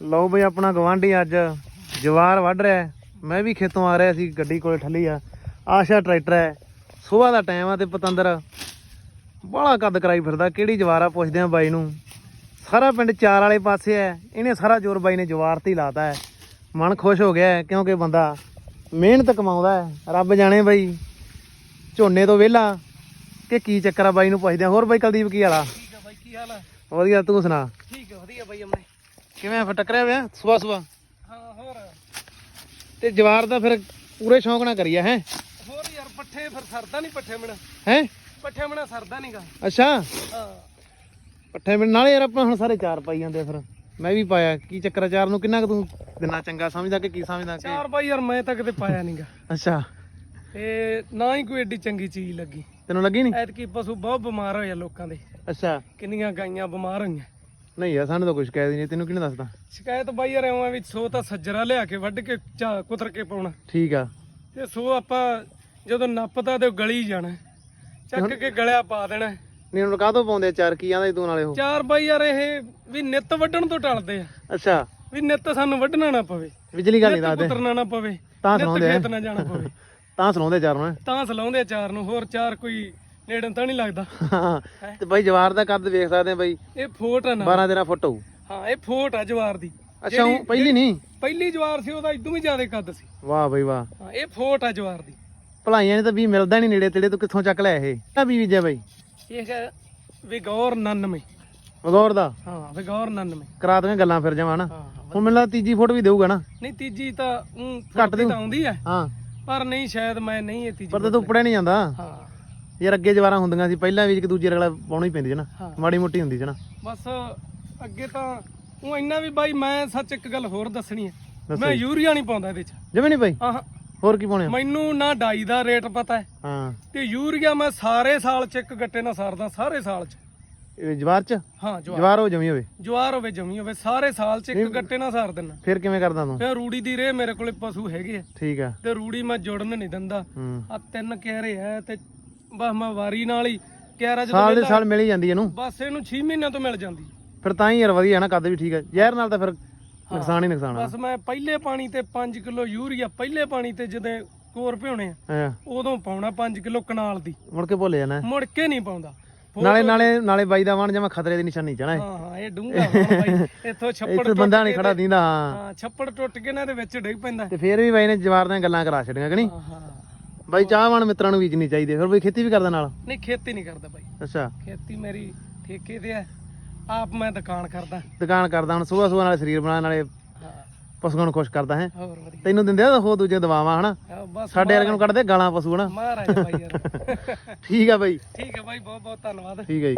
ਲਓ ਬਈ ਆਪਣਾ ਗਵਾਂਢੀ ਅੱਜ ਜਵਾਰ ਵੱਢ ਰਿਹਾ। ਮੈਂ ਵੀ ਖੇਤੋਂ ਆ ਰਿਹਾ ਸੀ ਗੱਡੀ ਕੋਲੇ ਠੱਲੀ ਆ। ਆਸ਼ਾ ਟਰੈਕਟਰ ਹੈ। ਸਵੇਰ ਦਾ ਟਾਈਮ ਆ ਤੇ ਪਤੰਦਰ ਬਾਹਲਾ ਕੱਦ ਕਰਾਈ ਫਿਰਦਾ। ਕਿਹੜੀ ਜਵਾਰ ਆ ਪੁੱਛਦੇ ਆ ਬਾਈ ਨੂੰ। ਸਾਰਾ ਪਿੰਡ ਚਾਰ ਵਾਲੇ ਪਾਸੇ ਹੈ। ਇਹਨੇ ਸਾਰਾ ਜ਼ੋਰ ਬਾਈ ਨੇ ਜਵਾਰ ਤੇ ਲਾਤਾ ਹੈ। ਮਨ ਖੁਸ਼ ਹੋ ਗਿਆ ਕਿਉਂਕਿ ਬੰਦਾ ਮਿਹਨਤ ਕਮਾਉਂਦਾ ਹੈ। ਰੱਬ ਜਾਣੇ ਬਾਈ। ਝੋਨੇ ਤੋਂ ਵਿਹਲਾ। ਕਿ ਕੀ ਚੱਕਰ ਆ ਬਾਈ ਨੂੰ ਪੁੱਛਦੇ ਆ। ਹੋਰ ਬਾਈ ਕੁਲਦੀਪ ਕੀ ਹਾਲਾ ਠੀਕ ਆ ਬਾਈ ਕੀ ਹਾਲ ਆ? ਵਧੀਆ ਤੂੰ ਸੁਣਾ? ਠੀਕ ਆ ਵਧੀਆ ਬਾਈ ਅਮਨੇ ਕਿਵੇਂ ਫਿਰ ਟੱਕਰਿਆ ਹੋਇਆ ਸਵੇਰ ਸਵੇਰ ਹਾਂ ਹੋਰ ਤੇ ਜਵਾਰ ਦਾ ਫਿਰ ਪੂਰੇ ਸ਼ੌਂਕ ਨਾਲ ਕਰੀਆ ਹੈ? ਹੋਰ ਯਾਰ ਪੱਠੇ ਫਿਰ ਸਰਦਾ ਨਹੀਂ ਪੱਠੇ ਬਿਨਾ। ਹੈ? ਪੱਠੇ ਬਿਨਾ ਸਰਦਾ ਨਹੀਂਗਾ ਅੱਛਾ? ਹਾਂ। ਪੱਠੇ ਮਿਲ ਨਾਲੇ ਯਾਰ ਆਪਾਂ ਹੁਣ ਸਾਰੇ ਚਾਰ ਪਾਈ ਜਾਂਦੇ ਫਿਰ। ਮੈਂ ਵੀ ਪਾਇਆ। ਕੀ ਚੱਕਰ ਆ ਚਾਰ ਨੂੰ? ਕਿੰਨਾ ਕੁ ਤੂੰ ਦਿਨਾ ਚੰਗਾ? ਸਮਝਦਾ ਕਿ ਕੀ ਸਮਝਦਾ ਕਿ? ਚਾਰ ਬਾਈ ਯਾਰ ਮੈਂ ਤਾਂ ਕਿਤੇ ਪਾਇਆ ਨਹੀਂਗਾ ਅੱਛਾ। ਤੇ ਨਾ ਹੀ ਕੋਈ ਏਡੀ ਚੰਗੀ ਚੀਜ਼ ਲੱਗੀ। ਤੈਨੂੰ ਲੱਗੀ ਨਹੀਂ ਐਤਕੀ ਪਸ਼ੂ ਬਹੁਤ ਬਿਮਾਰ ਹੋਏ ਆ ਲੋਕਾਂ ਦੇ। ਅੱਛਾ। ਕਿੰਨੀਆਂ ਗਾਈਆਂ ਬਿਮਾਰ ਹੋਈਆਂ। ਨਹੀਂ ਯਾਰ ਸਾਨੂੰ ਤਾਂ ਕੁਝ ਕਹਿ ਨਹੀਂ ਤੈਨੂੰ ਕਿਹਨੇ ਦੱਸਦਾ ਸ਼ਿਕਾਇਤ ਬਾਈ ਯਾਰ ਐਵੇਂ ਵੀ ਸੋ ਤਾਂ ਸੱਜਰਾ ਲਿਆ ਕੇ ਵੱਢ ਕੇ ਚਾ ਕੁਤਰ ਕੇ ਪਾਉਣਾ। ਠੀਕ ਆ। ਤੇ ਸੋ ਆਪਾਂ ਜਦੋਂ ਨੱਪਦਾ ਤੇ ਉਹ ਗਲੀ ਜਾਣਾ। ਚੱਕ ਕੇ ਗਲਿਆ ਪਾ ਦੇਣਾ। ਨਹੀਂ ਹੁਣ ਕਾਹਤੋਂ ਪਾਉਂਦੇ ਆ ਚਾਰ? ਕੀ ਆਂਦਾ ਤੂੰ ਨਾਲੇ ਉਹ? ਚਾਰ ਬਾਈ ਯਾਰ ਇਹ ਵੀ ਨਿੱਤ ਵੱਢਣ ਤੋਂ ਟਲਦੇ ਆ। ਅੱਛਾ। ਵੀ ਨਿੱਤ ਸਾਨੂੰ ਵੱਢਣਾ ਨਾ ਪਵੇ। ਬਿਜਲੀ ਗੱਲ ਨਹੀਂ ਨਿੱਤ ਦੱਸਦੇ। ਕੁਤਰਨਾ ਨਾ ਪਵੇ। ਤਾਂ ਨਿੱਤ ਸੁਣਾਉਂਦੇ ਆ। ਖੇਤ ਨਾ ਜਾਣਾ ਪਵੇ। ਤਾਂ ਸੁਣਾਉਂਦੇ ਚਾਰ ਤਾਂ ਸਲਾਉਂਦੇ ਚਾਰ ਨੂੰ। ਹੋਰ ਚਾਰ ਕੋਈ ਨੇੜਨ ਤਾਂ ਨਹੀਂ ਲੱਗਦਾ। ਹਾਂ ਤੇ ਬਾਈ ਜਵਾਰ ਦਾ ਕੱਦ ਵੇਖ ਸਕਦੇ ਆ ਬਾਈ। ਇਹ ਫੋਟ ਆ ਨਾ। 12 13 ਫੁੱਟ ਹੋਊ। ਹਾਂ ਇਹ ਫੋਟ ਆ ਜਵਾਰ ਦੀ। ਅੱਛਾ ਉਹ ਪਹਿਲੀ ਨਹੀਂ? ਪਹਿਲੀ ਜਵਾਰ ਸੀ ਉਹਦਾ ਇਦੋਂ ਵੀ ਜ਼ਿਆਦਾ ਕੱਦ ਸੀ। ਵਾਹ ਬਈ ਵਾਹ। ਹਾਂ ਇਹ ਫੋਟ ਆ ਜਵਾਰ ਦੀ। ਭਲਾਈਆਂ ਨੇ ਤਾਂ ਵੀ ਮਿਲਦਾ ਨਹੀਂ ਨੇੜੇ ਤੇੜੇ ਤੂੰ ਕਿੱਥੋਂ ਚੱਕ ਲਿਆ ਇਹ? ਆ ਵੀ ਬੀਜਿਆ ਬਾਈ? ਇਹ ਵਿਗੌਰ 99 ਵਗੌਰ ਦਾ? ਹਾਂ ਵਿਗੌਰ 99 ਕਰਾ ਦਾਂਗੇ ਗੱਲਾਂ ਫਿਰ ਜਾਵਾਂ ਨਾ। ਹੁਣ ਮੈਨੂੰ ਲੱਗਦਾ ਤੀਜੀ ਫੁੱਟ ਵੀ ਦੇਊਗਾ ਨਾ ਨਹੀਂ ਤੀਜੀ ਤਾਂ ਘੱਟ ਦਿਓ। ਤਾਂ ਆਉਂਦੀ ਹੈ। ਹਾਂ। ਪਰ ਨਹੀਂ ਸ਼ਾਇਦ ਮੈਂ ਨਹੀਂ ਇਹ ਤੀਜੀ ਪਰ ਤੇ ਤੂੰ ਉੱਪੜਿਆ ਨਹੀਂ ਜਾਂਦਾ। ਹਾਂ। ਯਾਰ ਅੱਗੇ ਜਵਾਰਾਂ ਹੁੰਦੀਆਂ ਸੀ ਪਹਿਲਾਂ ਵੀ ਇੱਕ ਦੂਜੇ ਰਗਲਾ ਪਾਉਣੀ ਪੈਂਦੀ ਸੀ ਨਾ ਹਾਂ। ਮਾੜੀ ਮੋਟੀ ਹੁੰਦੀ ਸੀ ਨਾ। ਬਸ ਅੱਗੇ ਤਾਂ ਉਹ ਇੰਨਾ ਵੀ ਬਾਈ ਮੈਂ ਸੱਚ ਇੱਕ ਗੱਲ ਹੋਰ ਦੱਸਣੀ ਹੈ। ਦੱਸੋ ਮੈਂ ਜੀ। ਯੂਰੀਆ ਨਹੀਂ ਪਾਉਂਦਾ ਇਹਦੇ ਚ। ਜਿਵੇਂ ਨਹੀਂ ਬਾਈ? ਆਹ ਹੋਰ ਕੀ ਪਾਉਣੇ ਆ? ਮੈਨੂੰ ਨਾ ਡਾਈ ਦਾ ਰੇਟ ਪਤਾ ਹੈ। ਹਾਂ। ਤੇ ਯੂਰੀਆ ਮੈਂ ਸਾਰੇ ਸਾਲ ਚ ਇੱਕ ਗੱਟੇ ਨਾਲ ਸਾਰਦਾ ਸਾਰੇ ਸਾਲ ਚ। ਇਹ ਜਵਾਰ ਚ? ਹਾਂ ਜਵਾਰ। ਜਵਾਰ ਹੋ ਜਮੀ ਹੋਵੇ। ਜਵਾਰ ਹੋਵੇ ਜਮੀ ਹੋਵੇ ਸਾਰੇ ਸਾਲ ਚ ਇੱਕ ਗੱਟੇ ਨਾਲ ਸਾਰ ਦਿੰਦਾ। ਫਿਰ ਕਿਵੇਂ ਕਰਦਾ ਤੂੰ? ਫਿਰ ਰੂੜੀ ਦੀ ਰੇ ਮੇਰੇ ਕੋਲੇ ਪਸ਼ੂ ਹੈਗੇ ਆ। ਠੀਕ ਆ। ਤੇ ਰੂੜੀ ਮੈਂ ਜੁੜਨ ਨਹੀਂ ਦਿੰਦਾ। ਹੂੰ। ਆ ਤਿੰਨ ਕਿਆਰੇ ਐ ਤੇ ਬਸ ਮੈਂ ਵਾਰੀ ਨਾਲ ਹੀ ਕਿਆਰਾ ਜਦੋਂ ਸਾਲ ਦੇ ਸਾਲ ਮਿਲ ਹੀ ਜਾਂਦੀ ਇਹਨੂੰ। ਬਸ ਇਹਨੂੰ 6 ਮਹੀਨਿਆਂ ਤੋਂ ਮਿਲ ਜਾਂਦੀ। ਫਿਰ ਤਾਂ ਹੀ ਯਾਰ ਵਧੀਆ ਨਾ ਕੱਦ ਵੀ ਠੀਕ ਆ ਜ਼ਹਿਰ ਨਾਲ ਤਾਂ ਫਿਰ ਨੁਕਸਾਨ ਹੀ ਨੁਕਸਾਨ ਆ। ਬਸ ਮੈਂ ਪਹਿਲੇ ਪਾਣੀ ਤੇ 5 ਕਿਲੋ ਯੂਰੀਆ ਪਹਿਲੇ ਪਾਣੀ ਤੇ ਜਦੋਂ ਕੋਰ ਭਿਉਣੇ ਆ ਹਾਂ। ਉਦੋਂ ਪਾਉਣਾ 5 ਕਿਲੋ ਕਨਾਲ ਦੀ। ਮੁੜ ਕੇ ਭੁੱਲ ਜਾਣਾ। ਮੁੜ ਕੇ ਨਹੀਂ ਪਾਉਂਦਾ। ਹੋਰ- ਨਾਲੇ ਨਾਲੇ ਨਾਲੇ ਬਾਈ ਦਾ ਵਣ ਜਮਾ ਖਤਰੇ ਦੀ ਨਿਸ਼ਾਨੀ ਚਾਣਾ ਹਾਂ ਹਾਂ ਇਹ ਡੂੰਗਾ ਬਾਈ। ਇੱਥੋਂ ਛੱਪੜ ਇੱਥੇ ਬੰਦਾ ਨਹੀਂ ਖੜਾ ਦੀਂਦਾ ਹਾਂ। ਹਾਂ ਛੱਪੜ ਟੁੱਟ ਕੇ ਨਾ ਇਹਦੇ ਵਿੱਚ ਡਿੱਗ ਪੈਂਦਾ। ਤੇ ਫੇਰ ਵੀ ਬਾਈ ਨੇ ਜਵਾਰ ਦੀਆਂ ਗੱਲਾਂ ਕਰਾ ਛੱਡੀਆਂ ਕਿ ਨਹੀਂ? ਹਾਂ ਹਾਂ। ਬਾਈ ਚਾਹਵਾਨ ਮਿੱਤਰਾਂ ਨੂੰ ਬੀਜਣੀ ਚਾਹੀਦੀ ਹੈ। ਫਿਰ ਬਈ ਖੇਤੀ ਵੀ ਕਰਦਾ ਨਾਲ? ਨਹੀਂ ਖੇਤੀ ਨਹੀਂ ਕਰਦਾ ਬਾਈ। ਅੱਛਾ। ਖੇਤੀ ਮੇਰੀ ਠੇਕੇ ਤੇ ਹੈ। ਆਪ ਮੈਂ ਦੁਕਾਨ ਕਰਦਾ। ਦੁਕਾਨ ਕਰਦਾ ਹੁਣ ਸੁਬਹ ਸੁਬਹ ਨਾਲੇ ਸਰੀਰ ਬਣਾ ਨਾਲੇ ਪਸ਼ੂਆਂ ਨੂੰ ਖੁਸ਼ ਕਰਦਾ ਹੈ। ਹੋਰ ਵਧੀਆ। ਤੈਨੂੰ ਦਿੰਦੇ ਆ ਹੋ ਦੂਜੇ ਦਵਾਵਾਂ ਹਨਾ? ਸਾਡੇ ਵਰਗੇ ਨੂੰ ਕੱਢਦੇ ਗਾਲਾਂ ਪਸ਼ੂ ਹਨਾ? ਮਹਾਰਾਜ ਬਾਈ ਯਾਰ। ਠੀਕ ਆ ਬਾਈ। ਠੀਕ ਹੈ ਬਾਈ ਬਹੁਤ ਬਹੁਤ ਧੰਨਵਾਦ। ਠੀਕ ਹੈ ਜੀ।